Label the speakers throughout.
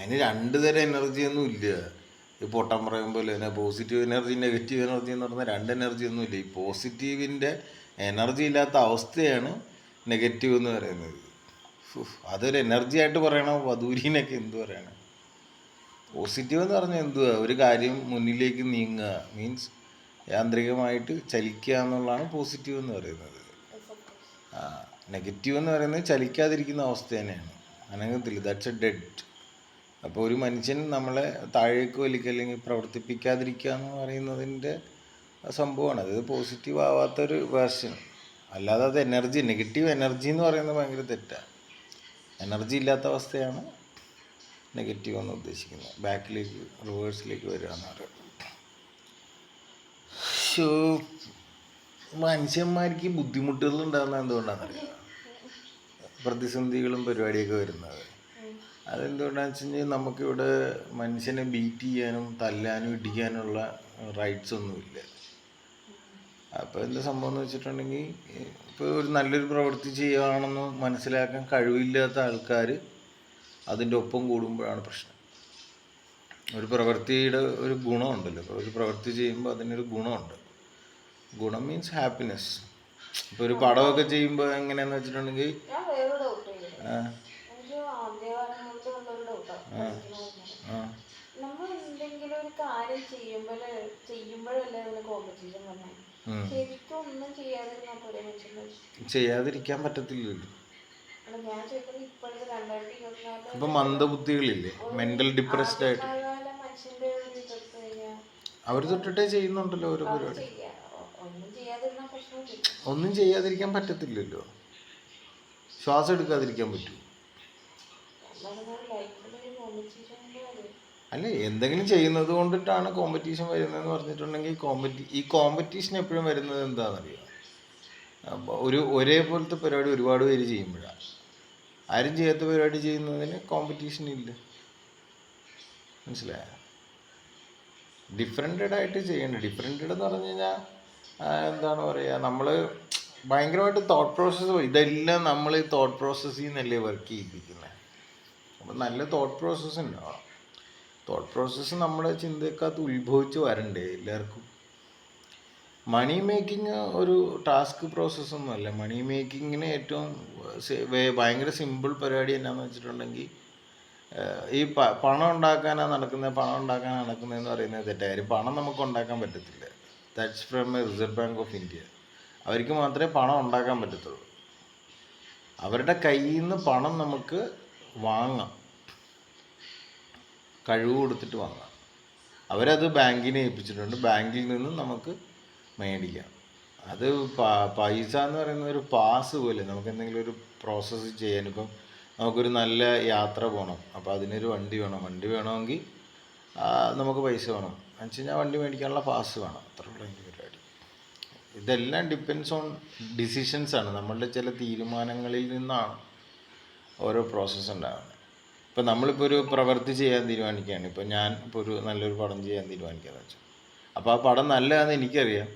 Speaker 1: അതിന് രണ്ട് തരം എനർജി ഒന്നും ഇല്ല. ഈ പൊട്ടം പറയുമ്പോൾ തന്നെ പോസിറ്റീവ് എനർജി നെഗറ്റീവ് എനർജി എന്ന് പറഞ്ഞാൽ രണ്ട് എനർജി ഒന്നും ഇല്ല. ഈ പോസിറ്റീവിന്റെ എനർജി ഇല്ലാത്ത അവസ്ഥയാണ് നെഗറ്റീവ് എന്ന് പറയുന്നത്. അതൊരു എനർജി ആയിട്ട് പറയണോ? വധൂരിനൊക്കെ എന്ത് പറയണം? പോസിറ്റീവ് എന്ന് പറഞ്ഞാൽ എന്തുവാ? ഒരു കാര്യം മുന്നിലേക്ക് നീങ്ങുക. മീൻസ് യാന്ത്രികമായിട്ട് ചലിക്കുക എന്നുള്ളതാണ് പോസിറ്റീവ് എന്ന് പറയുന്നത്. നെഗറ്റീവ് എന്ന് പറയുന്നത് ചലിക്കാതിരിക്കുന്ന അവസ്ഥ തന്നെയാണ്. അനങ്ങത്തില്ല. ദാറ്റ്സ് എ ഡെഡ് അപ്പോൾ ഒരു മനുഷ്യൻ നമ്മളെ താഴേക്ക് വലിക്കുക അല്ലെങ്കിൽ പ്രവർത്തിപ്പിക്കാതിരിക്കുക എന്ന് പറയുന്നതിന്റെ സംഭവമാണ്. അത് പോസിറ്റീവ് ആവാത്തൊരു വേർഷൻ അല്ലാതെ അത് എനർജി നെഗറ്റീവ് എനർജി എന്ന് പറയുന്നത് ഭയങ്കര തെറ്റാണ് എനർജി ഇല്ലാത്ത അവസ്ഥയാണ് നെഗറ്റീവ് എന്ന് ഉദ്ദേശിക്കുന്നത്. ബാക്കിലേക്ക് റിവേഴ്സിലേക്ക് വരിക എന്ന് പറയുന്നത്. മനുഷ്യന്മാർക്ക് ബുദ്ധിമുട്ടുകൾ ഉണ്ടാകുന്നത് എന്തുകൊണ്ടാണെന്നറിയാം? പ്രതിസന്ധികളും പരിപാടിയൊക്കെ വരുന്നത്. അതെന്തുകൊണ്ടാണെന്ന് വെച്ച് കഴിഞ്ഞാൽ നമുക്കിവിടെ മനുഷ്യനെ ബീറ്റ് ചെയ്യാനും തല്ലാനും ഇടിക്കാനുള്ള റൈറ്റ്സ് ഒന്നുമില്ല. അപ്പോൾ എന്താ സംഭവം എന്ന് വെച്ചിട്ടുണ്ടെങ്കിൽ ഇപ്പോൾ ഒരു നല്ലൊരു പ്രവൃത്തി ചെയ്യുകയാണെന്ന് മനസ്സിലാക്കാൻ കഴിവില്ലാത്ത ആൾക്കാർ അതിന്റെ ഒപ്പം കൂടുമ്പോഴാണ് പ്രശ്നം. ഒരു പ്രവൃത്തിയുടെ ഒരു ഗുണമുണ്ടല്ലോ. ഇപ്പോൾ ഒരു പ്രവൃത്തി ചെയ്യുമ്പോൾ അതിനൊരു ഗുണമുണ്ട്. ഗുണം മീൻസ് ഹാപ്പിനെസ് ഇപ്പോൾ ഒരു പടമൊക്കെ ചെയ്യുമ്പോൾ എങ്ങനെയാന്ന് വെച്ചിട്ടുണ്ടെങ്കിൽ ആ,
Speaker 2: നമ്മൾ എന്തെങ്കിലും ഒരു കാര്യം ചെയ്യുമ്പോൾ ചെയ്യുമ്പോഴല്ലേ അതിന് കോമ്പറ്റീഷൻ വന്നത്
Speaker 1: ഉം.
Speaker 2: ശരിക്കും ഒന്നും ചെയ്യാതിരുന്നാൽ പോലെ മനുഷ്യൻ
Speaker 1: ചെയ്യാതിരിക്കാൻ പറ്റത്തില്ലല്ലോ. ഇപ്പൊ മന്ദബുദ്ധികളില്ലേ? മെന്റൽ ഡിപ്രസ്ഡ് ആയിട്ട്. അവർ തൊട്ടിട്ടേ ചെയ്യുന്നുണ്ടല്ലോ ഓരോ പരിപാടി.
Speaker 2: ഒന്നും
Speaker 1: ചെയ്യാതിരിക്കാൻ പറ്റത്തില്ലല്ലോ. ശ്വാസം എടുക്കാതിരിക്കാൻ പറ്റൂ. അല്ല എന്തെങ്കിലും ചെയ്യുന്നത് കൊണ്ടിട്ടാണ് കോമ്പറ്റീഷൻ വരുന്നതെന്ന് പറഞ്ഞിട്ടുണ്ടെങ്കിൽ കോമ്പറ്റി ഈ കോമ്പറ്റീഷൻ എപ്പോഴും വരുന്നത് എന്താണെന്നറിയാം? ഒരു ഒരേപോലത്തെ പരിപാടി ഒരുപാട് പേര് ചെയ്യുമ്പോഴാണ് ആരും ചെയ്യാത്ത പരിപാടി ചെയ്യുന്നതിന് കോമ്പറ്റീഷൻ ഇല്ല. മനസ്സിലായോ? ഡിഫറെന്റഡ് ആയിട്ട് ചെയ്യണ്ട. ഡിഫറെന്റഡ് എന്ന് പറഞ്ഞു കഴിഞ്ഞാൽ എന്താണ് പറയുക നമ്മൾ ഭയങ്കരമായിട്ട് തോട്ട് പ്രോസസ്സ് ഇതെല്ലാം നമ്മൾ തോട്ട് പ്രോസസ്സിൽ നിന്നല്ലേ വർക്ക് ചെയ്യിപ്പിക്കുന്നത് അപ്പോൾ നല്ല തോട്ട് പ്രോസസ്സ് ഉണ്ടാവണം തോട്ട് പ്രോസസ്സ് നമ്മുടെ ചിന്തക്കകത്ത് ഉത്ഭവിച്ച് വരണ്ടേ എല്ലാവർക്കും? മണി മേക്കിംഗ് ഒരു ടാസ്ക് പ്രോസസ്സൊന്നുമല്ല മണി മേക്കിങ്ങിന് ഏറ്റവും ഭയങ്കര സിമ്പിൾ പരിപാടി എന്നാന്ന് വെച്ചിട്ടുണ്ടെങ്കിൽ ഈ പണം ഉണ്ടാക്കാനാണ് നടക്കുന്നത് പണം ഉണ്ടാക്കാനാണ് നടക്കുന്നതെന്ന് പറയുന്നത് തെറ്റായാലും പണം നമുക്ക് ഉണ്ടാക്കാൻ പറ്റത്തില്ല. That's from Reserve Bank of India അവർക്ക് മാത്രമേ പണം ഉണ്ടാക്കാൻ പറ്റത്തുള്ളൂ. അവരുടെ കയ്യിൽ നിന്ന് പണം നമുക്ക് വാങ്ങാം. കഴിവ് കൊടുത്തിട്ട് വാങ്ങാം. അവരത് ബാങ്കിനെ ഏൽപ്പിച്ചിട്ടുണ്ട്. ബാങ്കിൽ നിന്നും നമുക്ക് മേടിക്കാം. അത് പൈസ എന്ന് പറയുന്ന ഒരു പാസ് പോലെ. നമുക്ക് എന്തെങ്കിലും ഒരു പ്രോസസ്സ് ചെയ്യാൻ. ഇപ്പം നമുക്കൊരു നല്ല യാത്ര പോകണം അപ്പോൾ അതിനൊരു വണ്ടി വേണം. വണ്ടി വേണമെങ്കിൽ നമുക്ക് പൈസ വേണം. എന്ന് വെച്ച് കഴിഞ്ഞാൽ വണ്ടി മേടിക്കാനുള്ള പാസ് വേണം. അത്ര ഉള്ളതിന്റെ പരിപാടി. ഇതെല്ലാം ഡിപ്പെൻസ് ഓൺ ഡിസിഷൻസ് ആണ്. നമ്മളുടെ ചില തീരുമാനങ്ങളിൽ നിന്നാണ് ഓരോ പ്രോസസ്സ് ഉണ്ടാകുന്നത് ഇപ്പം നമ്മളിപ്പോൾ ഒരു പ്രവൃത്തി ചെയ്യാൻ തീരുമാനിക്കുകയാണ്. ഇപ്പോൾ ഞാൻ ഇപ്പോൾ ഒരു നല്ലൊരു പടം ചെയ്യാൻ തീരുമാനിക്കുകയെന്ന് വെച്ചാൽ അപ്പോൾ ആ പടം നല്ലതാണെന്ന് എനിക്കറിയാം.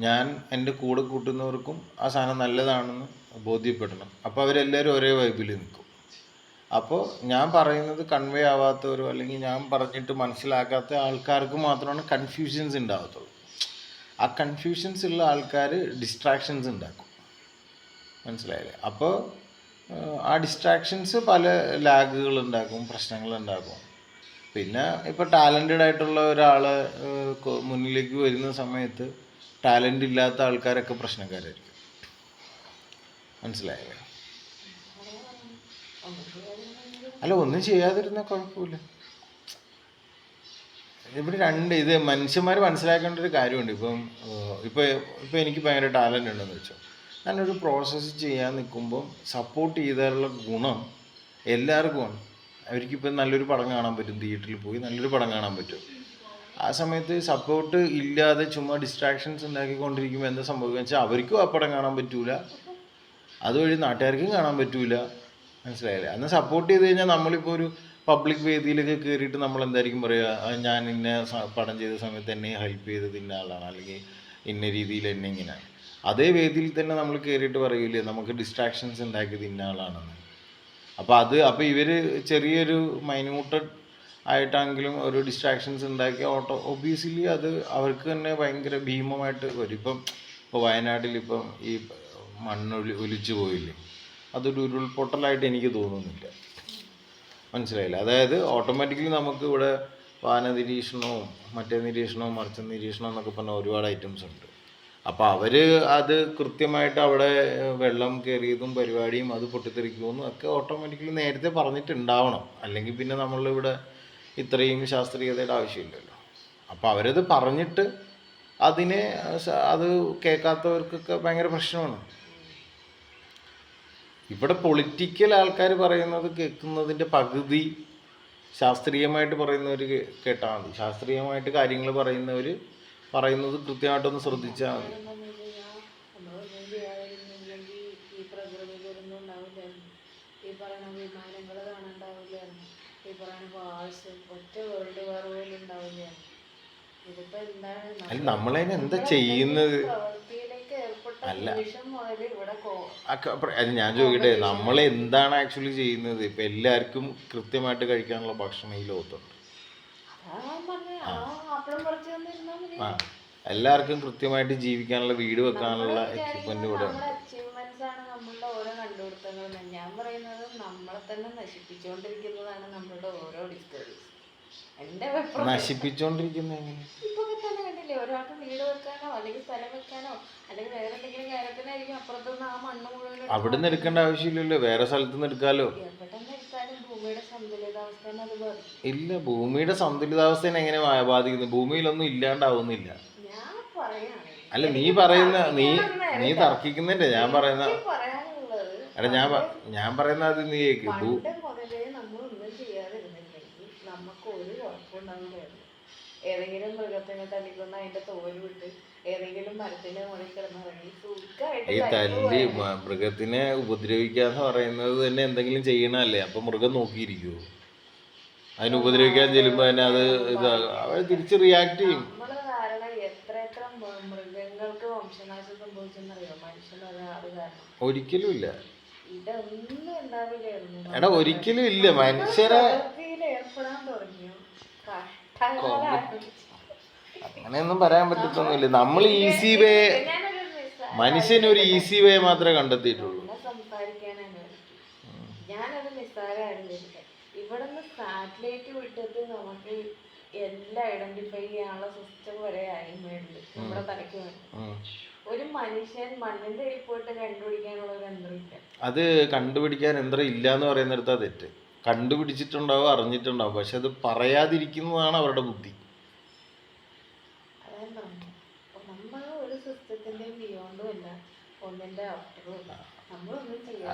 Speaker 1: ഞാൻ എന്റെ കൂടെ കൂട്ടുന്നവർക്കും ആ സാധനം നല്ലതാണെന്ന് ബോധ്യപ്പെടണം. അപ്പോൾ അവരെല്ലാവരും ഒരേ വൈബിൽ നിൽക്കും. അപ്പോൾ ഞാൻ പറയുന്നത് കൺവേ ആവാത്തവരോ അല്ലെങ്കിൽ ഞാൻ പറഞ്ഞിട്ട് മനസ്സിലാക്കാത്ത ആൾക്കാർക്ക് മാത്രമാണ് കൺഫ്യൂഷൻസ് ഉണ്ടാകത്തുള്ളൂ. ആ കൺഫ്യൂഷൻസ് ഉള്ള ആൾക്കാർ ഡിസ്ട്രാക്ഷൻസ് ഉണ്ടാക്കും. മനസ്സിലായില്ലേ? അപ്പോൾ ആ ഡിസ്ട്രാക്ഷൻസ് പല ലാഗുകൾ ഉണ്ടാക്കും പ്രശ്നങ്ങൾ ഉണ്ടാക്കും. പിന്നെ ഇപ്പോൾ ടാലന്റഡ് ആയിട്ടുള്ള ഒരാൾ മുന്നിലേക്ക് വരുന്ന സമയത്ത് ടാലന്റ് ഇല്ലാത്ത ആൾക്കാരൊക്കെ പ്രശ്നക്കാരായിരിക്കും. മനസ്സിലായോ അല്ല ഒന്നും ചെയ്യാതിരുന്ന കുഴപ്പമില്ല. ഇവിടെ രണ്ട് ഇത് മനുഷ്യന്മാർ മനസ്സിലാക്കേണ്ട ഒരു കാര്യമുണ്ട്. ഇപ്പം ഇപ്പോൾ ഇപ്പോൾ എനിക്ക് ഭയങ്കര ടാലന്റ് ഉണ്ടെന്ന് വെച്ചോ. ഞാനൊരു പ്രോസസ്സ് ചെയ്യാൻ നിൽക്കുമ്പം സപ്പോർട്ട് ചെയ്താലുള്ള ഗുണം എല്ലാവർക്കുമാണ് അവർക്കിപ്പോൾ നല്ലൊരു പടം കാണാൻ പറ്റും തിയേറ്ററിൽ പോയി നല്ലൊരു പടം കാണാൻ പറ്റും. ആ സമയത്ത് സപ്പോർട്ട് ഇല്ലാതെ ചുമ്മാ ഡിസ്ട്രാക്ഷൻസ് ഉണ്ടാക്കിക്കൊണ്ടിരിക്കുമ്പോൾ എന്താ സംഭവിക്കുക വെച്ചാൽ അവർക്കും ആ പടം കാണാൻ പറ്റൂല. അതുവഴി നാട്ടുകാർക്കും കാണാൻ പറ്റൂല. മനസ്സിലായില്ലേ? അന്ന് സപ്പോർട്ട് ചെയ്ത് കഴിഞ്ഞാൽ നമ്മളിപ്പോൾ ഒരു പബ്ലിക് വേദിയിലൊക്കെ കയറിയിട്ട് നമ്മൾ എന്തായിരിക്കും പറയുക "ആ, ഞാൻ ഇന്ന പടം ചെയ്ത സമയത്ത് എന്നെ ഹെൽപ്പ് ചെയ്തത് ഇന്ന ആളാണ് അല്ലെങ്കിൽ ഇന്ന രീതിയിൽ എന്നെ ഇങ്ങനെ അതേ വേദിയിൽ തന്നെ നമ്മൾ കയറിയിട്ട് പറയില്ലേ നമുക്ക് ഡിസ്ട്രാക്ഷൻസ് ഉണ്ടാക്കിയത് ഇന്ന ആളാണെന്ന്. അപ്പോൾ അത് അപ്പോൾ ഇവർ ചെറിയൊരു മൈന്യൂട്ടഡ് ആയിട്ടാണെങ്കിലും ഒരു ഡിസ്ട്രാക്ഷൻസ് ഉണ്ടാക്കി ഓട്ടോ ഒബിയസ്ലി അത് അവർക്ക് തന്നെ ഭയങ്കര ഭീമമായിട്ട് വരും. ഇപ്പം ഇപ്പോൾ വയനാട്ടിൽ ഇപ്പം ഈ മണ്ണ് ഒലി ഒലിച്ചു പോയില്ലേ അതൊരു ഉരുൾപൊട്ടലായിട്ട് എനിക്ക് തോന്നുന്നില്ല. മനസ്സിലായില്ല? അതായത് ഓട്ടോമാറ്റിക്കലി നമുക്ക് ഇവിടെ വാന നിരീക്ഷണവും മറ്റേ നിരീക്ഷണവും മറിച്ച നിരീക്ഷണം എന്നൊക്കെ പറഞ്ഞ ഒരുപാട് ഐറ്റംസ് ഉണ്ട്. അപ്പോൾ അവർ അത് കൃത്യമായിട്ട് അവിടെ വെള്ളം കയറിയതും പരിപാടിയും അത് പൊട്ടിത്തെറിക്കുമെന്നും ഒക്കെ ഓട്ടോമാറ്റിക്കലി നേരത്തെ പറഞ്ഞിട്ടുണ്ടാവണം. അല്ലെങ്കിൽ പിന്നെ നമ്മളിവിടെ ഇത്രയും ശാസ്ത്രീയതയുടെ ആവശ്യമില്ലല്ലോ. അപ്പോൾ അവരത് പറഞ്ഞിട്ട് അതിനെ അത് കേൾക്കാത്തവർക്കൊക്കെ ഭയങ്കര പ്രശ്നമാണ്. ഇവിടെ പൊളിറ്റിക്കൽ ആൾക്കാർ പറയുന്നത് കേൾക്കുന്നതിന്റെ പകുതി ശാസ്ത്രീയമായിട്ട് പറയുന്നവർ കേട്ടാൽ മതി. ശാസ്ത്രീയമായിട്ട് കാര്യങ്ങൾ പറയുന്നവർ പറയുന്നത് കൃത്യമായിട്ടൊന്ന് ശ്രദ്ധിച്ചാൽ മതി.
Speaker 2: എന്താണെന്ന് വെച്ച് കഴിഞ്ഞാൽ നമ്മളൊന്നും ചെയ്യാതിരുന്നില്ലെങ്കിൽ ഈ ഈ പറയുന്ന വിമാനങ്ങൾ കാണാണ്ടാവില്ലായിരുന്നു ഈ പറയുന്ന വാഴ്സ് ഒറ്റ വേൾഡ് വാർ പോലും ഉണ്ടാവില്ലായിരുന്നു ഇതിപ്പോ എന്താണ്
Speaker 1: അല്ല. നമ്മളതിന് എന്താ ചെയ്യുന്നത് അല്ല. ഞാൻ ചോദിക്കട്ടെ നമ്മൾ എന്താണ് ആക്ച്വലി ചെയ്യുന്നത്? ഇപ്പൊ എല്ലാവർക്കും കൃത്യമായിട്ട് കഴിക്കാനുള്ള ഭക്ഷണം ഈ ലോകത്തുണ്ട്.
Speaker 2: ആ
Speaker 1: ആ. എല്ലാവർക്കും കൃത്യമായിട്ട് ജീവിക്കാനുള്ള വീട് വെക്കാനുള്ള എക്യുപ്മെന്റ് ഇവിടെ ഉണ്ട്
Speaker 2: അച്ചീവ്മെന്റ്സ് ആണ് നമ്മളുടെ ഓരോ. ഞാൻ പറയുന്നത് നമ്മളെ തന്നെ നശിപ്പിച്ചുകൊണ്ടിരിക്കുന്നതാണ് നമ്മളുടെ ഓരോ ഡിസ്കവറീസ് എന്റെ അഭിപ്രായം.
Speaker 1: നശിപ്പിച്ചുകൊണ്ടിരിക്കുന്ന എങ്ങനെ?
Speaker 2: ഇപ്പൊ തന്നെ കണ്ടില്ലേ? ഒരാൾക്ക് വീട് വെക്കാനോ അല്ലെങ്കിൽ സ്ഥലം വെക്കാനോ അല്ലെങ്കിൽ വേറെ എന്തെങ്കിലും കാര്യത്തിനായിരിക്കും അപ്പുറത്തുനിന്ന് ആ മണ്ണ് മുഴുവൻ എടുത്ത്
Speaker 1: അവിടുന്ന് എടുക്കേണ്ട ആവശ്യമില്ലല്ലോ. വേറെ സ്ഥലത്ത് നിന്ന്
Speaker 2: എവിടെ നിന്ന് എടുത്താലും ഭൂമിയുടെ സന്തുലിതാവസ്ഥനെ അത് ബാധിക്കും
Speaker 1: ഇല്ല ഭൂമിയുടെ സന്തുലിതാവസ്ഥയെ എങ്ങനെ ബാധിക്കുന്നു? ഭൂമിയിലൊന്നും ഇല്ലാണ്ടാവുന്നില്ല. അല്ല നീ പറയുന്ന നീ നീ തർക്കിക്കുന്നില്ല. ഞാൻ പറയുന്ന അല്ല ഞാൻ ഞാൻ പറയുന്ന അത് നീ കേക്ക്. ഭൂ
Speaker 2: ഏതെങ്കിലും മൃഗത്തിനെ തല്ലിക്കൊന്ന് അതിന്റെ തോൽ വിട്ട് ഏതെങ്കിലും മരത്തിന്റെ മുകളിൽ കിടന്നിറങ്ങി
Speaker 1: ഈ തല്ലി മൃഗത്തിനെ ഉപദ്രവിക്കാന്ന് പറയുന്നത് തന്നെ എന്തെങ്കിലും ചെയ്യണല്ലേ അപ്പൊ മൃഗം നോക്കിയിരിക്കുവോ? അതിന് ഉപദ്രവിക്കാൻ ചെല്ലുമ്പോ തന്നെ അത് ഇതാകും അവർ തിരിച്ച് റിയാക്ട് ചെയ്യും. ഒരിക്കലും ഇല്ല. എടാ ഒരിക്കലും ഇല്ല. മനുഷ്യരെ അങ്ങനെയൊന്നും പറയാൻ പറ്റത്തൊന്നുമില്ല. നമ്മൾ ഈസി വേ മനുഷ്യനൊരു ഈസി വേ മാത്രമേ കണ്ടെത്തിയിട്ടുള്ളൂ.
Speaker 2: ഞാനത് നിസ്സാരമായിരുന്നു വിചാരിച്ചത് ഇവിടുന്ന് സാറ്റലൈറ്റ് വിട്ടിട്ട് നമുക്ക് എല്ലാം ഐഡന്റിഫൈ ചെയ്യാനുള്ള സിസ്റ്റം വരെ ആയി മേളിൽ നമ്മുടെ തലയ്ക്ക് ഒരു മനുഷ്യൻ മണ്ണിന്റെ അടിയിൽ പോയിട്ട് കണ്ടുപിടിക്കാനുള്ള ഒരു യന്ത്രമില്ല
Speaker 1: അത് കണ്ടുപിടിക്കാൻ യന്ത്രം ഇല്ല എന്ന് പറയുന്നിടത്താ തെറ്റ്. കണ്ടുപിടിച്ചിട്ടുണ്ടാവും അറിഞ്ഞിട്ടുണ്ടാവും. പക്ഷെ അത് പറയാതിരിക്കുന്നതാണ് അവരുടെ ബുദ്ധി.
Speaker 2: നമ്മൾ ഒരു സിസ്റ്റത്തിന്റെ ബിയോണ്ടും അല്ല ഒന്നിന്റെ ആഫ്റ്ററും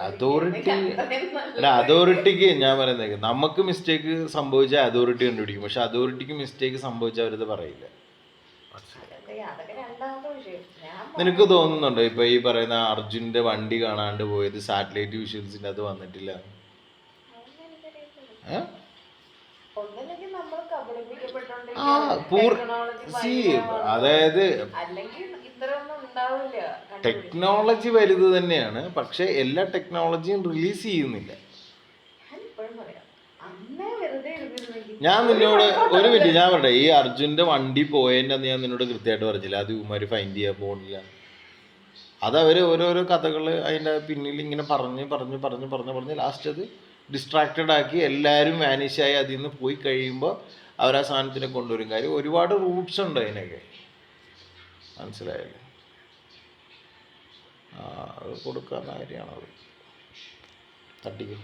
Speaker 1: അതോറിറ്റി അല്ല അതോറിറ്റിക്ക് ഞാൻ പറയുന്നത് നമുക്ക് മിസ്റ്റേക്ക് സംഭവിച്ചാൽ അതോറിറ്റി കണ്ടുപിടിക്കും. പക്ഷെ അതോറിറ്റിക്ക് മിസ്റ്റേക്ക് സംഭവിച്ചാൽ അവരത് പറയില്ല. നിനക്ക് തോന്നുന്നുണ്ടോ? ഇപ്പൊ ഈ പറയുന്ന അർജുന്റെ വണ്ടി കാണാണ്ട് പോയത് സാറ്റലൈറ്റ് വിഷ്വൽസിന്റെ അത് വന്നിട്ടില്ല
Speaker 2: അതൊന്നും
Speaker 1: ആ. പൂർ സി അതായത് ടെക്നോളജി വലുത് തന്നെയാണ്. പക്ഷെ എല്ലാ ടെക്നോളജിയും റിലീസ് ചെയ്യുന്നില്ല.
Speaker 2: ഞാൻ
Speaker 1: നിന്നോട് ഒരു മിനിറ്റ് ഞാൻ പറയട്ടെ. ഈ അർജുന്റെ വണ്ടി പോയതിന്റെ ഞാൻ നിന്നോട് കൃത്യമായിട്ട് പറഞ്ഞില്ല. അത് ഇവന്മാര് ഫൈൻഡ് ചെയ്യാൻ പോണില്ല. അത് അവർ ഓരോരോ കഥകൾ അതിന്റെ പിന്നിൽ ഇങ്ങനെ പറഞ്ഞ് പറഞ്ഞ് പറഞ്ഞ് പറഞ്ഞ് പറഞ്ഞ് ലാസ്റ്റ് അത് ഡിസ്ട്രാക്റ്റഡ് ആക്കി എല്ലാവരും വാനിഷായി അതിൽ നിന്ന് പോയി കഴിയുമ്പോൾ അവർ ആ സാധനത്തിനെ കൊണ്ടുവരും. കാര്യം ഒരുപാട് റൂട്ട്സ് ഉണ്ട് അതിനൊക്കെ. മനസ്സിലായല്ലേ? ആ അത് കൊടുക്കാവുന്ന കാര്യമാണത് തട്ടിക്കും.